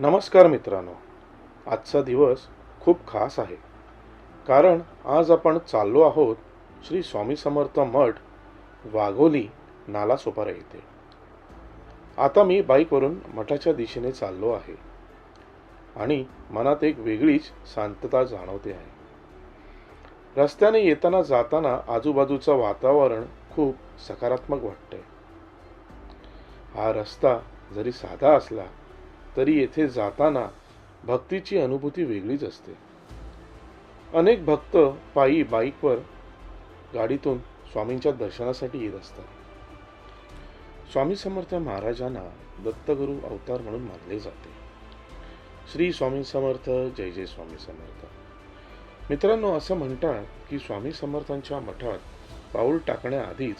नमस्कार मित्रांनो. आजचा दिवस खूप खास आहे. कारण आज आपण चाललो आहोत श्री स्वामी समर्थ मठ वाघोली नालासोपारा येथे आता मी बाईकवरून मठाच्या दिशेने चाललो आहे. आणि मनात एक वेगळीच शांतता जाणवते आहे. रस्त्याने येताना जाताना आजूबाजूचं वातावरण खूप सकारात्मक वाटतंय. हा रस्ता जरी साधा असला तरी येथे जाताना भक्तीची अनुभूती वेगळीच असते. अनेक भक्त पायी बाईकवर गाडीतून स्वामींच्या दर्शनासाठी येत असतात. स्वामी समर्थ महाराजांना दत्तगुरू अवतार म्हणून मानले जाते. श्री स्वामी समर्थ जय जय स्वामी समर्थ. मित्रांनो असं म्हणतात की स्वामी समर्थांच्या मठात पाऊल टाकण्याआधीच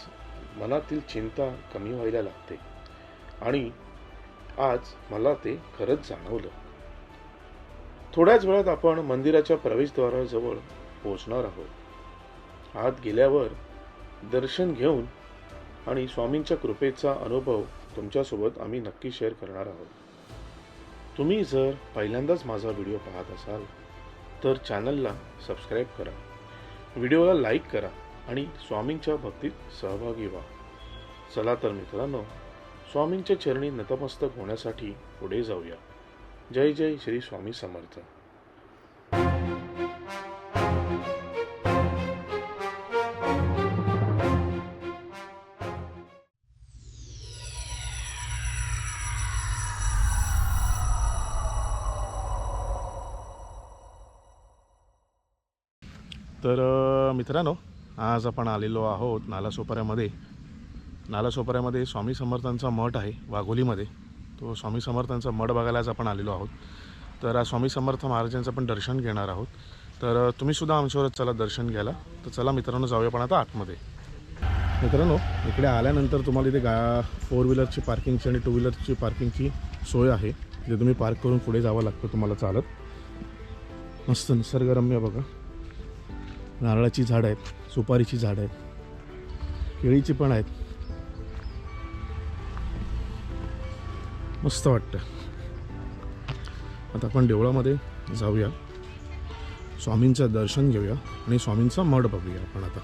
मनातील चिंता कमी व्हायला लागते आणि आज मला ते खरंच जाणवलं. थोड्याच वेळात आपण मंदिराच्या प्रवेशद्वाराजवळ पोहोचणार आहोत. आत गेल्यावर दर्शन घेऊन आणि स्वामींच्या कृपेचा अनुभव तुमच्यासोबत आम्ही नक्की शेअर करणार आहोत. तुम्ही जर पहिल्यांदाच माझा व्हिडिओ पाहत असाल तर चॅनलला सबस्क्राईब करा. व्हिडिओला लाईक करा आणि स्वामींच्या भक्तीत सहभागी व्हा. चला तर मित्रांनो स्वामींच्या चरणी नतमस्तक होण्यासाठी पुढे जाऊया. जय जय श्री स्वामी समर्थ. तर मित्रांनो आज आपण आलेलो आहोत नालासोपाऱ्यामध्ये. नालासोपाऱ्यामध्ये स्वामी समर्थांचा मठ आहे वाघोलीमध्ये. तो स्वामी समर्थांचा मठ बघायला आज आपण आलेलो आहोत. तर आज स्वामी समर्थ महाराजांचं पण दर्शन घेणार आहोत. तर तुम्हीसुद्धा आमच्यावरच चला दर्शन घ्यायला. तर चला मित्रांनो जाऊया पण आता आतमध्ये. मित्रांनो इकडे आल्यानंतर तुम्हाला इथे गा फोर व्हीलरची पार्किंगची आणि टू व्हीलरची पार्किंगची सोय आहे. तिथे तुम्ही पार्क करून पुढे जावं लागतं तुम्हाला चालत. मस्त निसर्गरम्य बघा. नारळाची झाडं आहेत सुपारीची झाडं आहेत केळीची पण आहेत. मस्त वाटतं. आता आपण देवळामध्ये जाऊया. स्वामींचं दर्शन घेऊया आणि स्वामींचा मठ बघूया आपण आता.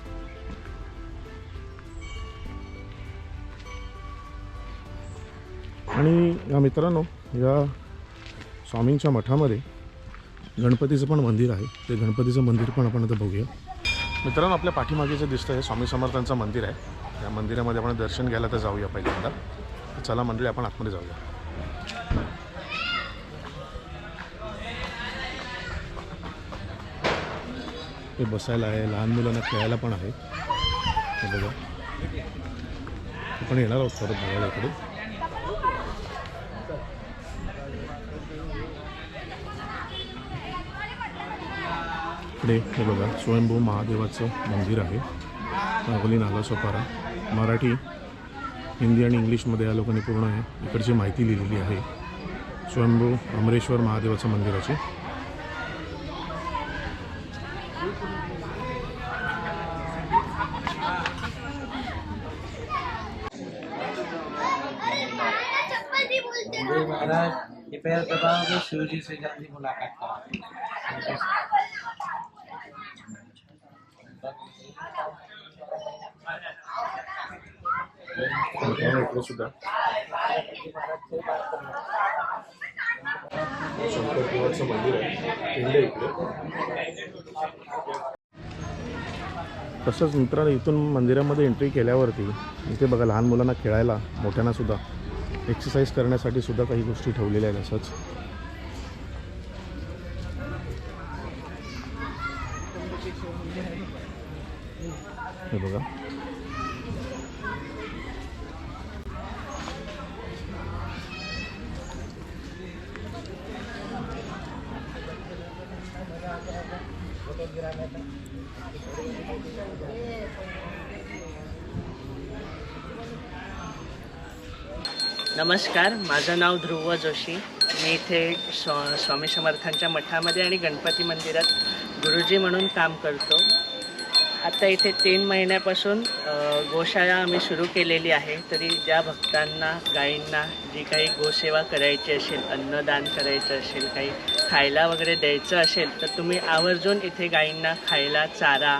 आणि या मित्रांनो या स्वामींच्या मठामध्ये गणपतीचं पण मंदिर आहे. ते गणपतीचं मंदिर पण आपण आता बघूया. मित्रांनो आपल्या पाठीमागे जे दिसतं हे स्वामी समर्थांचं मंदिर आहे. त्या मंदिरामध्ये आपण दर्शन घ्यायला तर जाऊया पहिल्यांदा. चला मंडळी आपण आतमध्ये जाऊया. हे बसायला आहे लहान मुलांना खेळायला पण आहे. हे बघा. आपण येणार आहोत परत बघायला इकडे. इकडे हे बघा स्वयंभू महादेवाचं मंदिर आहे. नागोली नालासोपारा मराठी हिंदी आणि इंग्लिशमध्ये या लोकांनी पूर्ण आहे इकडची माहिती लिहिलेली आहे. स्वयंभू अमरेश्वर महादेवाचं मंदिराची पैर शिवजी से जल्दी मुलाकात सुद्धा मंदिर आहे इकडे तसंच मित्रांनो इथून मंदिरामध्ये एंट्री केल्यावरती इथे बघा लहान मुलांना खेळायला मोठ्यांनासुद्धा एक्सरसाइज करण्यासाठी सुद्धा काही गोष्टी ठेवलेल्या आहेत असंच. बघा. नमस्कार माझं नाव ध्रुव जोशी. मी इथे स्वा स्वामी समर्थांच्या मठामध्ये आणि गणपती मंदिरात गुरुजी म्हणून काम करतो. आता इथे तीन महिन्यापासून गोशाळा आम्ही सुरू केलेली आहे. तरी ज्या भक्तांना गायींना जी काही गोसेवा करायची असेल अन्नदान करायचं असेल काही खायला वगैरे द्यायचं असेल तर तुम्ही आवर्जून इथे गायींना खायला चारा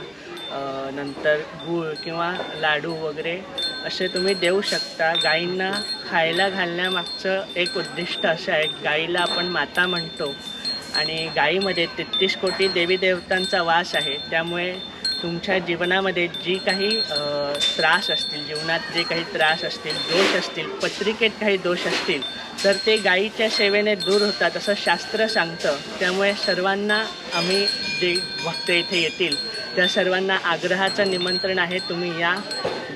नंतर गूळ किंवा लाडू वगैरे असे तुम्ही देऊ शकता. गायींना खायला घालण्यामागचं एक उद्दिष्ट असं आहे. गाईला आपण माता म्हणतो. आणि गायीमध्ये तेहतीस कोटी देवी देवतांचा वास आहे. त्यामुळे तुमच्या जीवनामध्ये जी काही त्रास असतील जीवनात जे काही त्रास असतील दोष असतील पत्रिकेत काही दोष असतील तर ते गायीच्या सेवेने दूर होतात असं शास्त्र सांगतं. त्यामुळे सर्वांना आम्ही जे भक्त इथे येतील त्या सर्वांना आग्रहाचं निमंत्रण आहे तुम्ही या.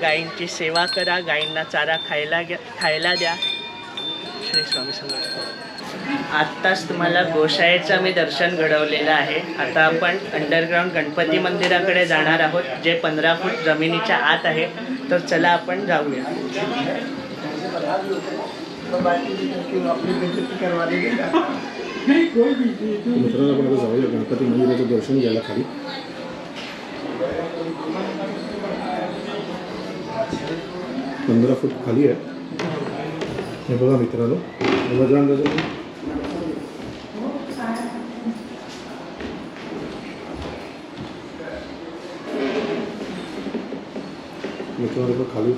गायींची सेवा करा गायींना चारा खायला घ्या खायला द्या. श्री स्वामी समर्थ. आत्ताच तुम्हाला गोशाळेचं मी दर्शन घडवलेलं आहे. आता आपण अंडरग्राऊंड गणपती मंदिराकडे जाणार आहोत जे पंधरा फूट जमिनीच्या आत आहे. तर चला आपण जाऊया. मित्रांनो आपण जाऊया गणपती मंदिराचं दर्शन घ्यायला खाली. पंधरा फूट खाली आहे. हे बघा मित्रांनो गजानन गजानन मित्रांनो खाली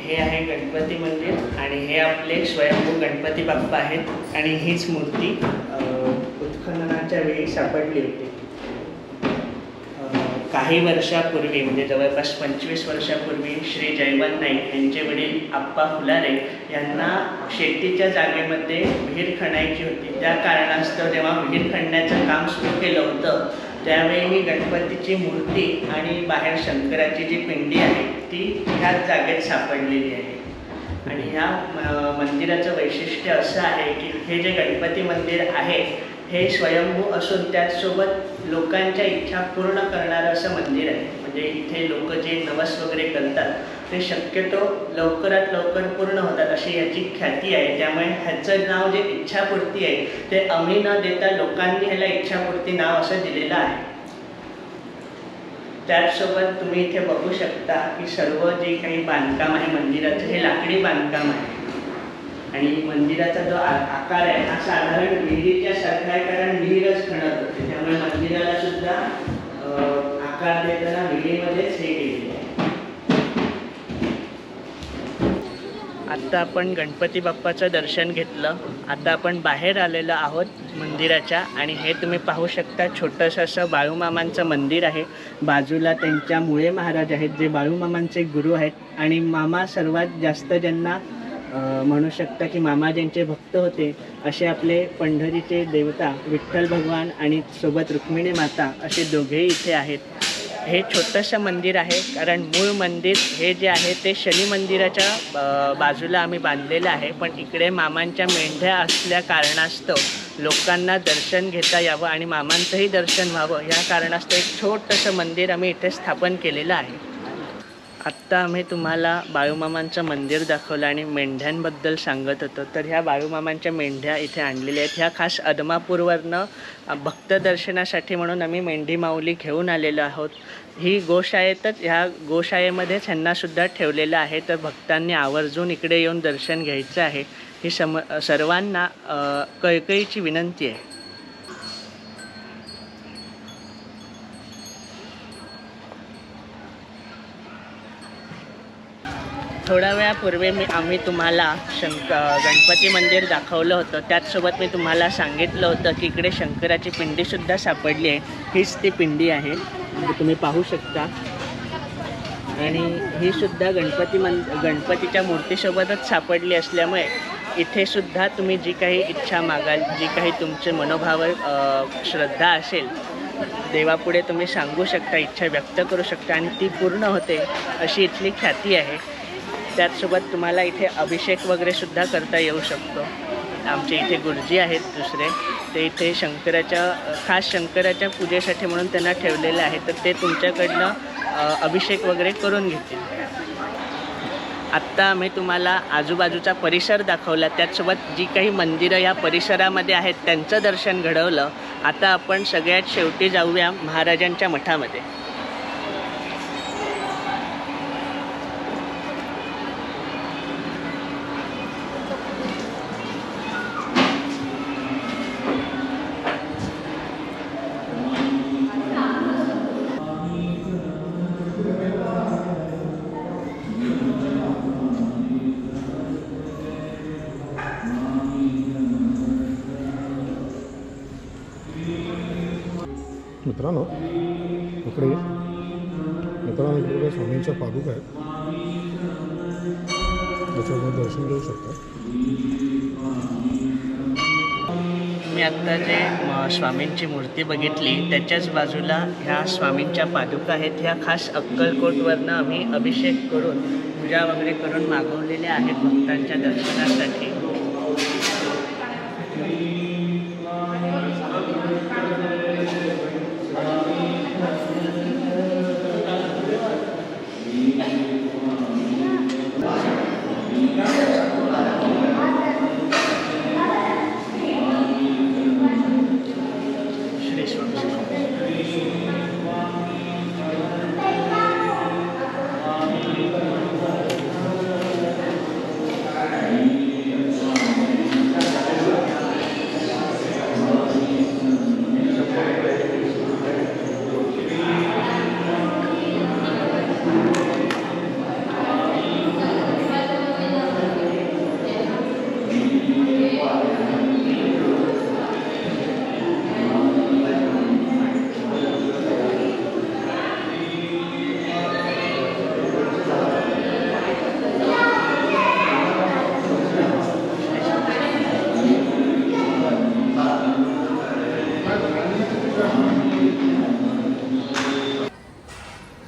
हे आहे गणपती मंदिर आणि हे आपले स्वयंभू गणपती बाप्पा आहेत आणि हीच मूर्ती उत्खननाच्या वेळी सापडली होती. काही वर्षापूर्वी म्हणजे जवळपास पंचवीस वर्षापूर्वी श्री जयवंत नाईक यांचे वडील आप्पा फुलारे यांना शेतीच्या जागेमध्ये विहीर खणायची होती. त्या कारणास्तव जेव्हा विहीर खणण्याचं काम सुरू केलं होतं त्यावेळी ही गणपतीची मूर्ती आणि बाहेर शंकराची जी पिंडी आहे ती ह्याच जागेत सापडलेली आहे. आणि ह्या मंदिराचं वैशिष्ट्य असं आहे की हे जे गणपती मंदिर आहे हे स्वयंभू असून त्याचसोबत लोकांच्या इच्छा पूर्ण करणारं असं मंदिर आहे. म्हणजे इथे लोक जे नवस वगैरे करतात ते शक्यतो लवकरात लवकर पूर्ण होतात अशी याची ख्याती आहे. त्यामुळे ह्याचं नाव जे इच्छापूर्ती आहे ते आम्ही न देता लोकांनी ह्याला इच्छापूर्ती नाव असं दिलेलं आहे. त्याचसोबत तुम्ही इथे बघू शकता की सर्व जे काही बांधकाम आहे मंदिराचं हे लाकडी बांधकाम आहे. आणि मंदिराचा जो आकार आहे हा साधारण विहिरीच्या सारखा आहे कारण विहीरच खणत होते. त्यामुळे मंदिराला सुद्धा आकार देताना विहिरीमध्येच हे केलेले आहे. आत्ता आपण गणपती बाप्पाचं दर्शन घेतलं. आता आपण बाहेर आलेलो आहोत मंदिराच्या आणि हे तुम्ही पाहू शकता छोटंसं असं बाळूमामांचं मंदिर आहे. बाजूला त्यांच्या मुळे महाराज आहेत जे बाळूमामांचे गुरु आहेत. आणि मामा सर्वात जास्त ज्यांना म्हणू शकता की मामा ज्यांचे भक्त होते असे आपले पंढरीचे देवता विठ्ठल भगवान आणि सोबत रुक्मिणी माता असे दोघेही इथे आहेत. हे छोटंसं मंदिर आहे कारण मूळ मंदिर हे जे आहे ते शनी मंदिराच्या बाजूला आम्ही बांधलेलं आहे. पण इकडे मामांच्या मेंढ्या असल्या कारणास्तव लोकांना दर्शन घेता यावं आणि मामांचंही दर्शन व्हावं या कारणास्तव एक छोटंसं मंदिर आम्ही इथे स्थापन केलेलं आहे. आत्ता आम्ही तुम्हाला बाळूमामांचं मंदिर दाखवलं आणि मेंढ्यांबद्दल सांगत होतो. तर ह्या बाळूमामांच्या मेंढ्या इथे आणलेल्या आहेत. ह्या खास अदमापूरवरनं भक्तदर्शनासाठी म्हणून आम्ही मेंढी माऊली घेऊन आलेलो आहोत. ही गोशाळेतच ह्या गोशाळेमध्येच ह्यांनासुद्धा ठेवलेलं आहे. तर भक्तांनी आवर्जून इकडे येऊन दर्शन घ्यायचं आहे. ही सम सर्वांना कळकळीची विनंती आहे. थोड्या वेळापूर्वी मी आम्ही तुम्हाला शंक गणपती मंदिर दाखवलं होतं. त्याचसोबत मी तुम्हाला सांगितलं होतं की इकडे शंकराची पिंडीसुद्धा सापडली आहे. हीच ती पिंडी आहे. म्हणजे तुम्ही पाहू शकता. आणि ही सुद्धा गणपती मन गणपतीच्या मूर्तीसोबतच सापडली असल्यामुळे इथेसुद्धा तुम्ही जी काही इच्छा मागाल जी काही तुमचे मनोभाव श्रद्धा असेल देवापुढे तुम्ही सांगू शकता इच्छा व्यक्त करू शकता आणि ती पूर्ण होते अशी इथली ख्याती आहे. त्याचसोबत तुम्हाला इथे अभिषेक वगैरेसुद्धा करता येऊ शकतो. आमचे इथे गुरुजी आहेत दुसरे. ते इथे शंकराच्या खास शंकराच्या पूजेसाठी म्हणून त्यांना ठेवलेलं आहे तर ते तुमच्याकडनं अभिषेक वगैरे करून घेतील. आत्ता आम्ही तुम्हाला आजूबाजूचा परिसर दाखवला. त्याचसोबत जी काही मंदिरं या परिसरामध्ये आहेत त्यांचं दर्शन घडवलं. आता आपण सगळ्यात शेवटी जाऊया महाराजांच्या मठामध्ये. मित्रांनो इकडे मित्रांनो इकडे स्वामींच्या पादुका आहेत. त्याच्यावर दर्शन घेऊ शकता. मी आत्ता जे स्वामींची मूर्ती बघितली त्याच्याच बाजूला ह्या स्वामींच्या पादुका आहेत. ह्या खास अक्कलकोटवरनं आम्ही अभिषेक करून पूजा वगैरे करून मागवलेल्या आहेत भक्तांच्या दर्शनासाठी.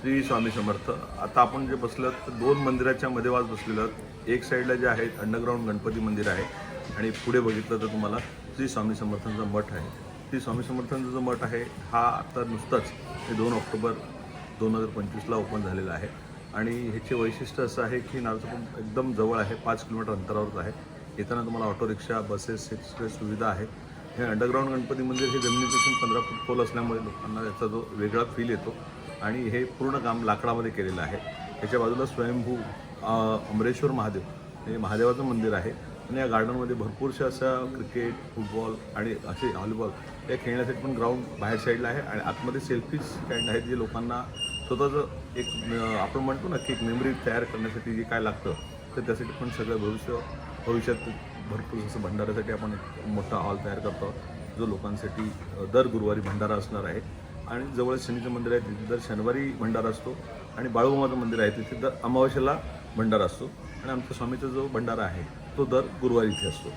श्री स्वामी समर्थ आता आपण जे बसलं तर दोन मंदिराच्या मध्यवास बसलेलो आहोत. एक साईडला जे आहे अंडरग्राऊंड गणपती मंदिर आहे आणि पुढे बघितलं तर तुम्हाला श्री स्वामी समर्थांचा मठ आहे. श्री स्वामी समर्थांचा जो मठ आहे हा आता नुसताच हे दोन ऑक्टोबर दोन हजार पंचवीसला ओपन झालेला आहे. आणि ह्याचे वैशिष्ट्य असं आहे की नारळपूर एकदम जवळ आहे पाच किलोमीटर अंतरावरच आहे. येताना तुम्हाला ऑटो रिक्षा बसेस एक्सप्रेस सुविधा आहे. हे अंडरग्राऊंड गणपती मंदिर हे जमिनीपासून पंधरा फूट खोल असल्यामुळे लोकांना याचा जो वेगळा फील येतो. आणि हे पूर्ण काम लाकडामध्ये केलेलं आहे. त्याच्या बाजूला स्वयंभू अमरेश्वर महादेव. हे महादेवाचं मंदिर आहे. आणि या गार्डनमध्ये भरपूरशा अशा क्रिकेट फुटबॉल आणि असे व्हॉलीबॉल या खेळण्यासाठी पण ग्राउंड बाहेर साईडला आहे आणि आतमध्ये सेल्फी स्टँड आहेत जे लोकांना स्वतःचं एक आपण म्हणतो ना की एक मेमरी तयार करण्यासाठी जे काय लागतं तर त्यासाठी पण सगळं भविष्य भविष्यात भरपूर जसं भंडाऱ्यासाठी आपण एक मोठा हॉल तयार करतो जो लोकांसाठी दर गुरुवारी भंडारा असणार आहे. आणि जवळ शनीचं मंदिर आहे तिथे दर शनिवारी भंडारा असतो. आणि बाळूमामाचं मंदिर आहे तिथे दर अमावस्याला भंडारा असतो. आणि आमच्या स्वामीचा जो भंडारा आहे तो दर गुरुवारी इथे असतो.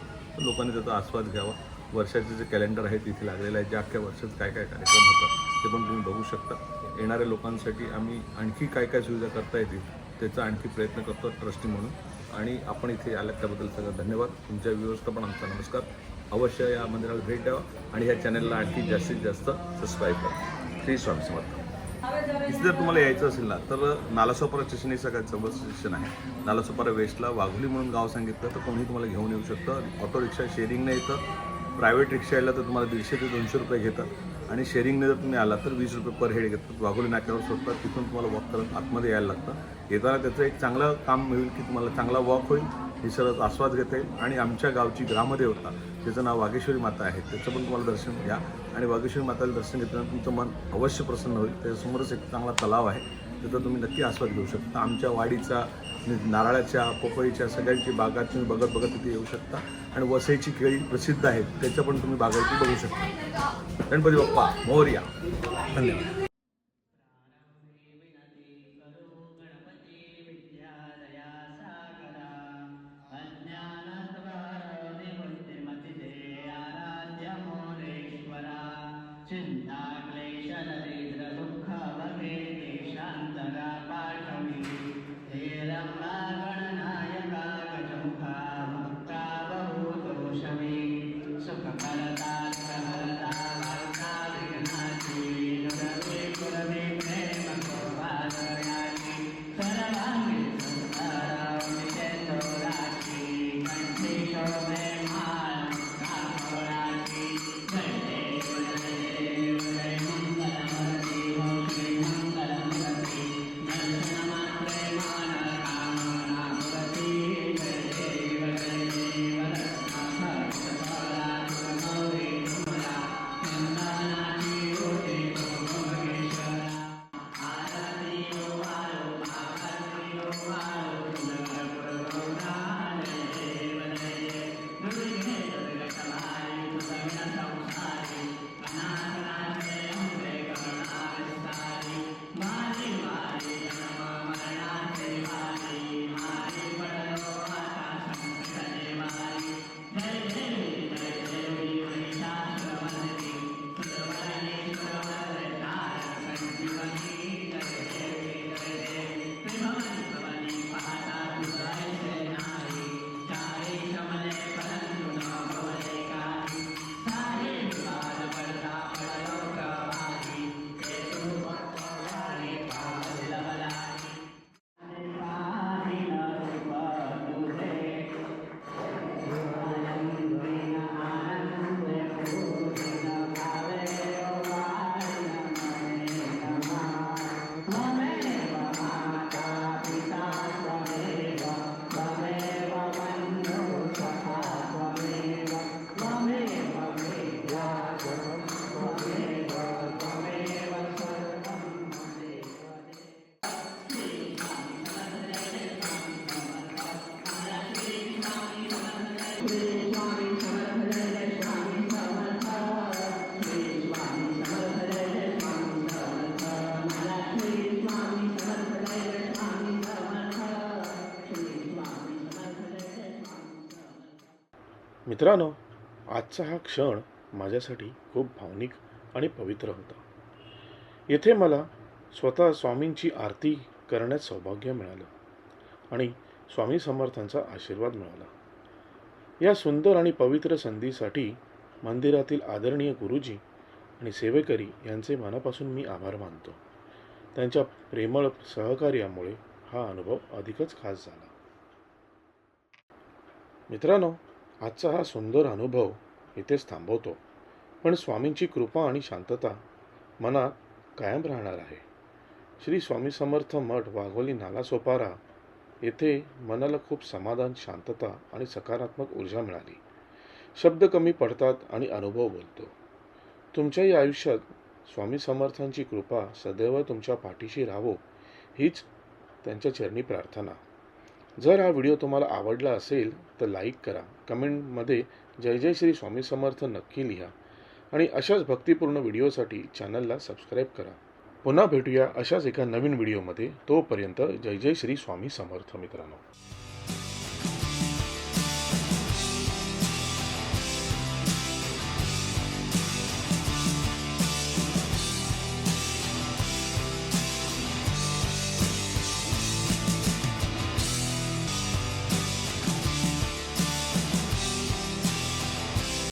लोकांनी त्याचा आस्वाद घ्यावा. वर्षाचे जे कॅलेंडर आहे तिथे लागलेलं आहे. जे अख्ख्या वर्षात काय काय कार्यक्रम होतात ते पण तुम्ही बघू शकता. येणाऱ्या लोकांसाठी आम्ही आणखी काय काय सुविधा करता येतील त्याचा आणखी प्रयत्न करतो ट्रस्टी म्हणून. आणि आपण इथे आल्यात त्याबद्दल सगळं धन्यवाद. तुमच्या व्यवस्थापन आमचा नमस्कार. अवश्य या मंदिराला भेट द्यावा. आणि या चॅनलला आणखी जास्तीत जास्त सबस्क्राईब करा. श्री स्वामी समर्थ. इथे जर तुम्हाला यायचं असेल ना तर नालासोपारा स्टेशन हे सगळ्यात जवळ स्टेशन आहे. नालासोपारा वेस्टला वाघोली म्हणून गाव सांगितलं तर कोणी तुम्हाला घेऊन येऊ शकतं. ऑटो रिक्षा शेअरिंगने येतं प्रायव्हेट रिक्षा यायला तर तुम्हाला दीडशे ते दोनशे रुपये घेतात. आणि शेअरिंगने जर तुम्ही आला तर वीस रुपये पर हेड घेतात. वाघोली नाक्यावर सोडतात तिथून तुम्हाला वॉक करत आतमध्ये यायला लागतं. येताना त्याचं एक चांगलं काम मिळेल की तुम्हाला चांगला वॉक होईल. निसर्गाचा आस्वाद घेता येईल आणि आमच्या गावची ग्रामदेवता ज्याचं नाव वागेश्वरी माता आहे त्याचं पण तुम्हाला दर्शन घ्या. आणि वागेश्वरी माताला दर्शन घेतल्यानंतर तुमचं मन अवश्य प्रसन्न होईल. त्याच्यासमोरच एक चांगला तलाव आहे. त्याचा तुम्ही नक्की आस्वाद घेऊ शकता. आमच्या वाडीचा नारळाच्या पोपळीच्या सगळ्यांची बागा तुम्ही बघत बघत तिथे येऊ शकता. आणि वसईची केळी प्रसिद्ध आहेत. त्याच्या पण तुम्ही बागायती बघू शकता. गणपती बाप्पा मौर्या. धन्यवाद. 10, 9, uh, मित्रांनो आजचा हा क्षण माझ्यासाठी खूप भावनिक आणि पवित्र होता. येथे मला स्वतः स्वामींची आरती करण्यात सौभाग्य मिळालं आणि स्वामी समर्थांचा आशीर्वाद मिळाला. या सुंदर आणि पवित्र संधीसाठी मंदिरातील आदरणीय गुरुजी आणि सेवेकरी यांचे मनापासून मी आभार मानतो. त्यांच्या प्रेमळ सहकार्यामुळे हा अनुभव अधिकच खास झाला. मित्रांनो आजचा हा सुंदर अनुभव इथेच थांबवतो. पण स्वामींची कृपा आणि शांतता मनात कायम राहणार आहे. श्री स्वामी समर्थ मठ वाघोली नालासोपारा येथे मनाला खूप समाधान शांतता आणि सकारात्मक ऊर्जा मिळाली. शब्द कमी पडतात आणि अनुभव बोलतो. तुमच्याही आयुष्यात स्वामी समर्थांची कृपा सदैव तुमच्या पाठीशी राहो हीच त्यांच्या चरणी प्रार्थना. जर हा व्हिडिओ तुम्हाला आवडला असेल तर लाईक करा. कमेंटमध्ये जय जय श्री स्वामी समर्थ नक्की लिहा. आणि अशाच भक्तिपूर्ण व्हिडिओसाठी चॅनलला सबस्क्राईब करा. पुन्हा भेटूया अशाच एका नवीन व्हिडिओमध्ये. तोपर्यंत जय जय श्री स्वामी समर्थ मित्रांनो.